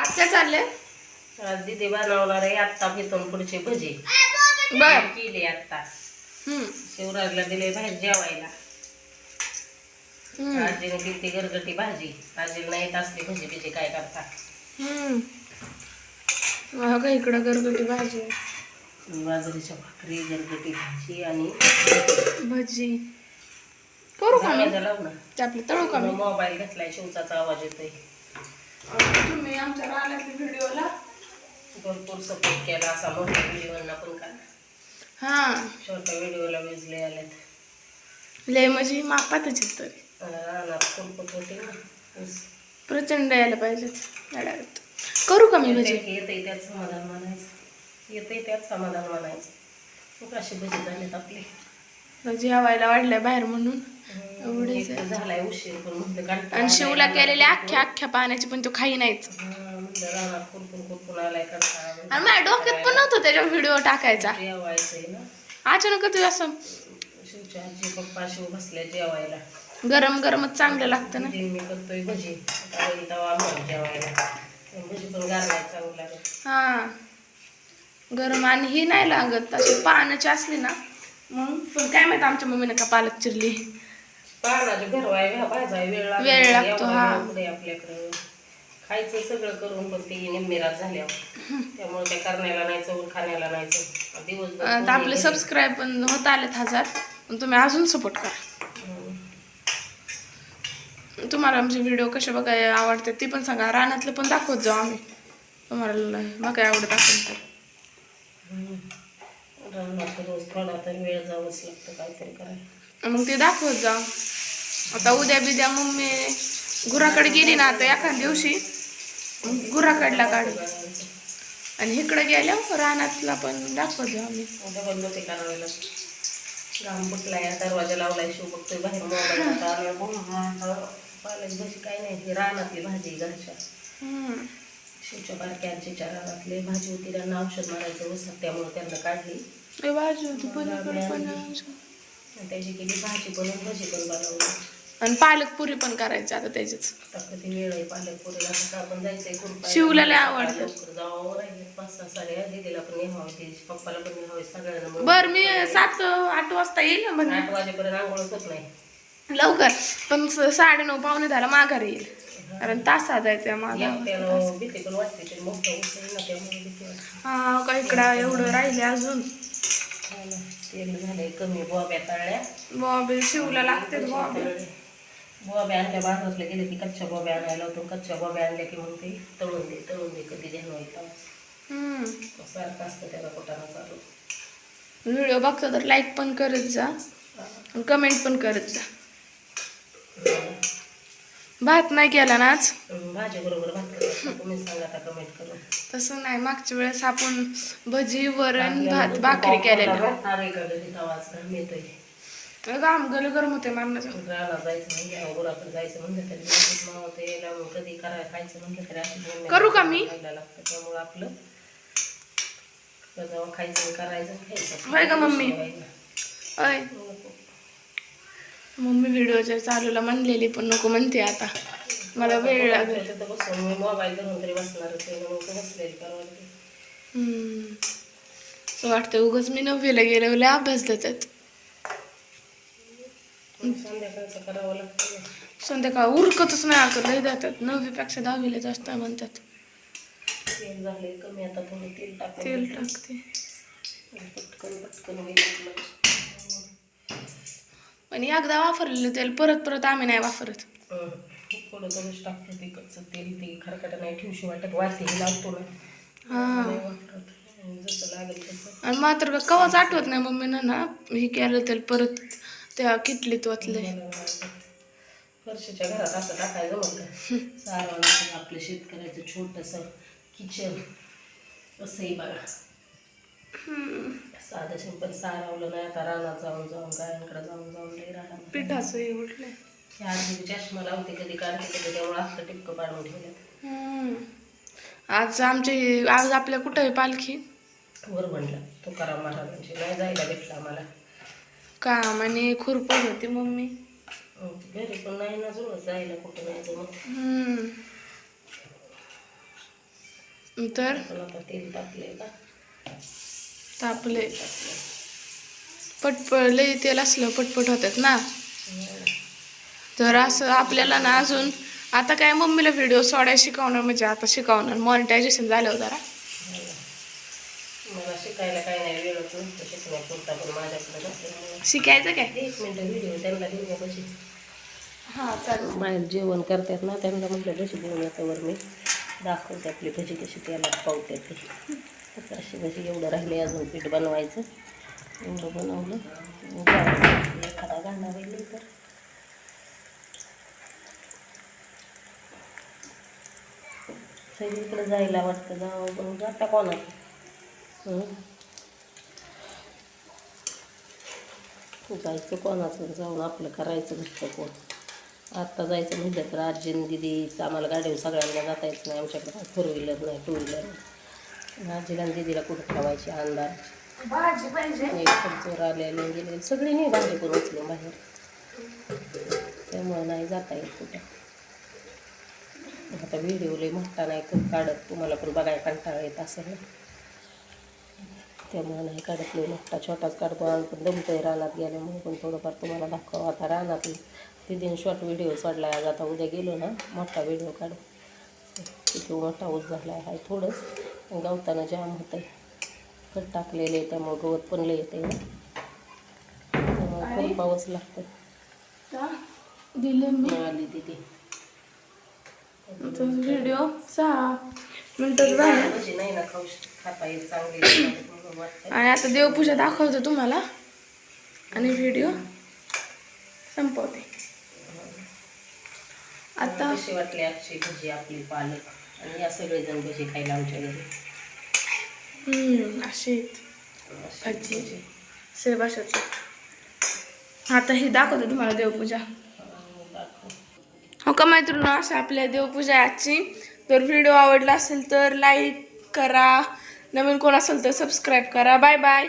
आज काय चाललंय आज दिदी बनवणार आहे आत्ता इथून पुढचे भजी बर. केली आत्ता. शिवराजला दिले बाहेर जेवायला. आजीने दिली ती गरगटी भाजी. आजीला नाही असली भजी बिजी काय करता. हम्म. इकडं घरगुती भाजी. बाजरीच्या भाकरी गरगटी भाजी आणि भजी. करू का मी आपले तळू का मी मोबाईल घेतलाय शिवचाचा आवाज येतोय. तुम्ही आमच्या राहिल्याच्या व्हिडिओला भरपूर सपोर्ट केला असा मोठ्या व्हिडिओना पण का? हा. छोट्या व्हिडिओला वेजले आलेत. लय म्हणजे मापातच आहेत तरी. रानात कुरपत होते ना ऊस. प्रचंड यायला पाहिजेत डायरेक्ट करू का मी भजी? येतंय येतंय त्यात समाधान मानायचं येतंय त्यात समाधान मानायचं खूप अशी भजी झालेत आपली. जेवायला वाढलंय बाहेर म्हणून. एवढीच एक तर झालाय उशीर पण म्हटलं कंटाळा आणि शिवला. केलेल्या अख्ख्या अख्ख्या पाण्याची पण तो खाई नाहीच. आणि माझ्या डोक्यात पण नव्हतं त्याच्या व्हिडिओ टाकायचा. अचानकच असं शिवची आजी पप्पा शिव बसले जेवायला. गरम गरमच चांगलं लागतं ना. मी करतोय भजी. जेवायला. भजी पण चांगलं हा. गरम आणि ही नाही लागत. अशी पाण्याची असली ना मग? पण काय माहीत आमच्या मम्मीने का पालक चिरली? पानाचे घरवाय भाजाय वेळ लागतो वेळ लागतो, एवढा हा. वेळ पुढे आपल्याकडं. खायचं सगळं करून पण ते निम्मेरात झाल्यावर. त्यामुळे त्या करण्याला नाही चवून खाण्याला नाही चव. दिवसभर आता आपले. सबस्क्राईब पण होत आलेत हजार पण तुम्ही अजून सपोर्ट करा. हम्म. तुम्हाला आमचे व्हिडिओ कसे बघायला आवडतात ते पण सांगा. रानातले पण दाखवत जाऊ आम्ही. तुम्हाला बघाय आवडत असेल तर. हम्म. रानात रोज थोडा तर वेळ जावंच लागतं काहीतरी करायला. मग ते दाखवत जा. आता उद्या बिद्या मम्मी गुराकडे गेली ना आता एखाद दिवशी गुराकडला काढू. आणि इकडे गेल्या रानातला पण दाखवत जाऊ आम्ही. उद्या बंद ते फुटलाय दरवाजा लावलाय शिव बघतोय बाहेर मोबाईल आता आलाय. बोल पालक भाजी काय नाही ही रानातली भाजी घरच्या. शिवच्या रानातली भाजी होती त्यांना औषध मारायचं उसत त्यामुळे त्यांना काढली. ए बाजू होती पलीकडे पण त्याची केली भाजी बनवून भाजी पण बनवली. आणि पालक पुरी पण करायची आता त्याचीच. पण. शिवला लय आवडतं. पण पण. बर मी सात आठ वाजता येईल ना म्हणजे लवकर. पण स- साडेनऊ पावणे दहाला माघारी येईल. कारण तासा जायचंय माझा पण वाटते हा का इकडं एवढं राहिले अजून. ना, तेल झालंय कमी बोब्या तळल्या. बॉबे शिवला लागते बॉबे. बोब्या आणल्या बाजारातल्या गेले की कच्च्या बोब्या आणायला होतो. कच्च्या बोब्या आणल्या की मग ते तळून दे तळून दे कधी व्हायचं हम्म. सारखं असतं त्याला कुठाना चालू. व्हिडिओ बघतो तर लाईक पण करत जा. कमेंट पण करत जा. भात नाही केला ना आज? भाजी बरोबर भात करतात तुम्ही सांगा आता कमेंट करून. तसं नाही मागच्या वेळेस आपण भजी वरण भात भाकरी केलेलं भेटणार आहे का घरी तवाच घाम येतोय घाम गल गरम होते मारण्याचं जायचं म्हणजे जायचं म्हणलं तरी व्यवस्थित मावतं यायला मग कधी करायला खायचं म्हणलं तरी अशी दोन करू का मी? खायला लागतं. त्यामुळं आपलं खायचं करायचं खायचं. होय का मम्मी? नको. मम्मी व्हिडिओच्या चालूला म्हणलेली पण नको म्हणते आता. मला वेळ लागेल. तिथं बसून मी मोबाईल धरून तरी बसणार होते मग ते बसलेली परवडते हम्म. असं वाटतं उगाच मी नववीला गेले लय अभ्यास देतात. मग संध्याकाळचं करावं लागतं. संध्याकाळ उरकतच नाही लय देतात. नववीपेक्षा दहावीला जास्त म्हणतात. तेल कमी आता थोडं तेल टाकते. पटकन पटकन होईल. पण एकदा वापरलेलं तेल परत परत आम्ही नाही वापरत. थोडं टाकतो ते कच्चं तेल ते खरकट नाही ठेवशी वाटत लागतो ना. हा. नाही वापरत. जसं लागेल तसं. आणि मात्र कवाच आठवत नाही मम्मीनं ना हे केलं तेल परत त्या किटलीत ओतले फरशीच्या घरात असं टाकायचं मग सारवण आपलं शेतकऱ्याचं छोटंसं किचन. असंही बघा. साधं सिंपल सारवलं नाही. आता रानात जाऊन जाऊन गायांकडे जाऊन जाऊन लई राहणार पिठाचं हे उठलंय आज चष्मा लावते कधी काढते कधी त्यामुळे आता टिपकं पाडून हम्म. आज आमची आज आपल्या कुठं आहे पालखी? वर म्हणला तुकाराम महाराजांची. नाही जायला भेटला आम्हाला. काम आणि खुरपण होती मम्मी. अं, घरी पण नाही ना जुळत जायला कुठं नाही जमत हम्म. तर? पण आता तेल टाकले का? तापले. पटपट लई तेल असलं पटपट होतात ना. तर असं आपल्याला ना अजून आता काय मम्मीला व्हिडिओ सोडायला शिकवणार म्हणजे आता शिकवणार. मॉनिटायझेशन झालं जरा. मला शिकायला काही नाही वेळच नसतं शिकण्यापुरता पण माझ्याकडे नसतं शिकायचं काय? एक मिनटं व्हिडिओ त्यांना देऊ कशी हा चालेल. बाहेर जेवण करतात ना त्यांना म्हटलं कशी वर मी. दाखवते आपली भजी कशी त्याला पावतात कशी आता अशी भजी एवढं राहिले अजून पीठ बनवायचं. एवढं बनवलं. एखादा गाणं राहिले तर. सगळीकडे जायला वाटतं. जाऊ पण जाता कोणाला? जायचं कोणाचं? जाऊन आपलं करायचं नसतं कोण? आत्ता जायचं म्हटलं तर आजीन दिदीचं. आम्हाला गाडीवर सगळ्यांना जाता येत नाही. आमच्याकडे फोर व्हीलर नाही टू व्हीलर नाही. आणि दिदीला कुठं ठेवायची भाजी पाहिजे. सगळी नाही भाजी करून उचलून बाहेर. त्यामुळं नाही जाता येत कुठं. आता व्हिडिओ लई मोठा नाही काढत तुम्हाला पण बघायला कंटाळा येत असेल ना. त्यामुळे नाही काढत लई मोठा छोटाच काढतो. आणि पण दमतोय रानात गेल्यामुळे पण थोडंफार तुम्हाला दाखवा. आता रानात तिथे शॉर्ट व्हिडिओ सोडला आज आता उद्या गेलो ना मोठा व्हिडिओ काढू. किती मोठा ऊस झाला आहे थोडंच. गवतानं जाम होतं आहे खत टाकलेले आहे त्यामुळे गवत पण लय येते त्यामुळे खूप पाऊस लागतं दिले मी. व्हिडिओ सहा मिनिटं झाले. भजी नाही ना खाऊ खाता चांगली आणि आता देवपूजा दाखवते तुम्हाला. आणि व्हिडिओ संपवते. आता वाटली आजची भजी आपली पालक? आणि या सगळेजण भजी खायला आमच्या घरी. भजी. सेबाशाची आता ही दाखवते तुम्हाला देवपूजा. हो का मैत्रिणी असं आपल्या देवपूजा आजची. तर व्हिडिओ आवडला असेल तर लाईक करा. नवीन कोण असेल तर सबस्क्राईब करा. Bye bye